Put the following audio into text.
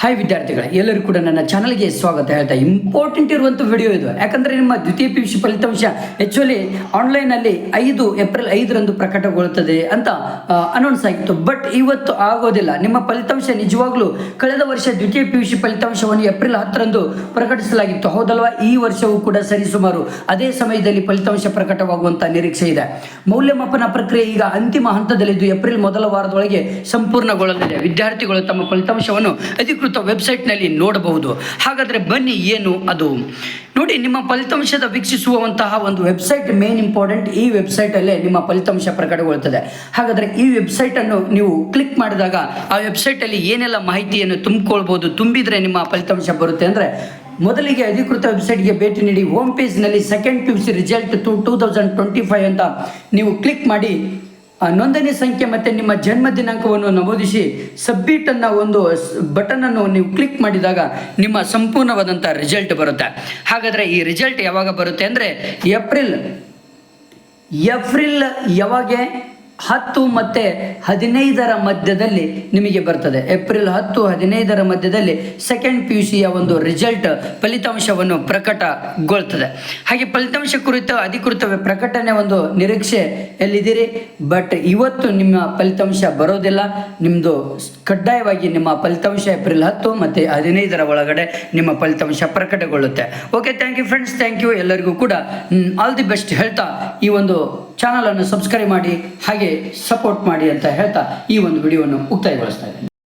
Hi ವಿದ್ಯಾರ್ಥಿಗಳೇ. ಎಲ್ಲರೂ ಕೂಡ ನನ್ನ ಚಾನಲ್ಗೆ ಸ್ವಾಗತ ಹೇಳ್ತಾ ಇಂಪಾರ್ಟೆಂಟ್ ಇರುವಂಥ ವಿಡಿಯೋ ಇದು. ಯಾಕಂದರೆ ನಿಮ್ಮ ದ್ವಿತೀಯ ಪಿ ಯು ಸಿ ಫಲಿತಾಂಶ ಆ್ಯಕ್ಚುಲಿ ಆನ್ಲೈನಲ್ಲಿ ಐದು ಏಪ್ರಿಲ್ ಐದರಂದು ಪ್ರಕಟಗೊಳ್ಳುತ್ತದೆ ಅಂತ ಅನೌನ್ಸ್ ಆಗಿತ್ತು. ಬಟ್ ಇವತ್ತು ಆಗೋದಿಲ್ಲ. ನಿಮ್ಮ ಫಲಿತಾಂಶ ನಿಜವಾಗ್ಲೂ ಕಳೆದ ವರ್ಷ ದ್ವಿತೀಯ ಪಿ ಯು ಸಿ ಫಲಿತಾಂಶವನ್ನು ಏಪ್ರಿಲ್ ಹತ್ತರಂದು ಪ್ರಕಟಿಸಲಾಗಿತ್ತು. ಹೌದಲ್ವಾ? ಈ ವರ್ಷವೂ ಕೂಡ ಸರಿಸುಮಾರು ಅದೇ ಸಮಯದಲ್ಲಿ ಫಲಿತಾಂಶ ಪ್ರಕಟವಾಗುವಂಥ ನಿರೀಕ್ಷೆ ಇದೆ. ಮೌಲ್ಯಮಾಪನ ಪ್ರಕ್ರಿಯೆ ಈಗ ಅಂತಿಮ ಹಂತದಲ್ಲಿದ್ದು ಏಪ್ರಿಲ್ ಮೊದಲ ವಾರದೊಳಗೆ ಸಂಪೂರ್ಣಗೊಳ್ಳಲಿದೆ. ವಿದ್ಯಾರ್ಥಿಗಳು ತಮ್ಮ ಫಲಿತಾಂಶವನ್ನು ಅಧಿಕೃತ ವೆಬ್ಸೈಟ್ನಲ್ಲಿ ನೋಡಬಹುದು. ಹಾಗಾದರೆ ಬನ್ನಿ, ಏನು ಅದು? ನೋಡಿ, ನಿಮ್ಮ ಫಲಿತಾಂಶದ ವೀಕ್ಷಿಸುವಂತಹ ಒಂದು ವೆಬ್ಸೈಟ್ ಮೇನ್ ಇಂಪಾರ್ಟೆಂಟ್ ಈ ವೆಬ್ಸೈಟಲ್ಲೇ ನಿಮ್ಮ ಫಲಿತಾಂಶ ಪ್ರಕಟಗೊಳ್ಳುತ್ತದೆ ಹಾಗಾದರೆ ಈ ವೆಬ್ಸೈಟನ್ನು ನೀವು ಕ್ಲಿಕ್ ಮಾಡಿದಾಗ ಆ ವೆಬ್ಸೈಟಲ್ಲಿ ಏನೆಲ್ಲ ಮಾಹಿತಿಯನ್ನು ತುಂಬಿಕೊಳ್ಬೋದು, ತುಂಬಿದರೆ ನಿಮ್ಮ ಫಲಿತಾಂಶ ಬರುತ್ತೆ ಅಂದರೆ ಮೊದಲಿಗೆ ಅಧಿಕೃತ ವೆಬ್ಸೈಟ್ಗೆ ಭೇಟಿ ನೀಡಿ home ಪೇಜ್ನಲ್ಲಿ second P U C result two two thousand twenty five ಅಂತ ನೀವು ಕ್ಲಿಕ್ ಮಾಡಿ ನೋಂದಣಿ ಸಂಖ್ಯೆ ಮತ್ತು ನಿಮ್ಮ ಜನ್ಮ ದಿನಾಂಕವನ್ನು ನಮೂದಿಸಿ ಸಬ್ಮಿಟ್ ಅನ್ನ ಒಂದು ಬಟನನ್ನು ನೀವು ಕ್ಲಿಕ್ ಮಾಡಿದಾಗ ನಿಮ್ಮ ಸಂಪೂರ್ಣವಾದಂಥ ರಿಸಲ್ಟ್ ಬರುತ್ತೆ. ಹಾಗಾದರೆ ಈ ರಿಸಲ್ಟ್ ಯಾವಾಗ ಬರುತ್ತೆ ಅಂದರೆ ಏಪ್ರಿಲ್ ಏಪ್ರಿಲ್ ಯಾವಾಗ? ಹತ್ತು ಮತ್ತು ಹದಿನೈದರ ಮಧ್ಯದಲ್ಲಿ ನಿಮಗೆ ಬರ್ತದೆ. ಏಪ್ರಿಲ್ ಹತ್ತು, ಹದಿನೈದರ ಮಧ್ಯದಲ್ಲಿ ಸೆಕೆಂಡ್ ಪಿ ಯು ಸಿಯ ಒಂದು ರಿಸಲ್ಟ್ ಫಲಿತಾಂಶವನ್ನು ಪ್ರಕಟಗೊಳ್ತದೆ. ಹಾಗೆ ಫಲಿತಾಂಶ ಕುರಿತ ಅಧಿಕೃತ ಪ್ರಕಟಣೆ ಒಂದು ನಿರೀಕ್ಷೆ ಎಲ್ಲಿದ್ದೀರಿ? ಬಟ್ ಇವತ್ತು ನಿಮ್ಮ ಫಲಿತಾಂಶ ಬರೋದಿಲ್ಲ. ನಿಮ್ಮದು ಕಡ್ಡಾಯವಾಗಿ ನಿಮ್ಮ ಫಲಿತಾಂಶ ಏಪ್ರಿಲ್ ಹತ್ತು ಮತ್ತು ಹದಿನೈದರ ಒಳಗಡೆ ನಿಮ್ಮ ಫಲಿತಾಂಶ ಪ್ರಕಟಗೊಳ್ಳುತ್ತೆ. Okay thank you friends thank you ಎಲ್ಲರಿಗೂ ಕೂಡ ಆಲ್ ದಿ ಬೆಸ್ಟ್ ಹೇಳ್ತಾ ಈ ಒಂದು ಚಾನಲನ್ನು ಸಬ್ಸ್ಕ್ರೈಬ್ ಮಾಡಿ. ಹಾಗೆ ಸಪೋರ್ಟ್ ಮಾಡಿ ಅಂತ ಹೇಳ್ತಾ ಈ ಒಂದು ವಿಡಿಯೋವನ್ನು ಮುಕ್ತಾಯಗೊಳಿಸ್ತಾ ಇದ್ದೇನೆ.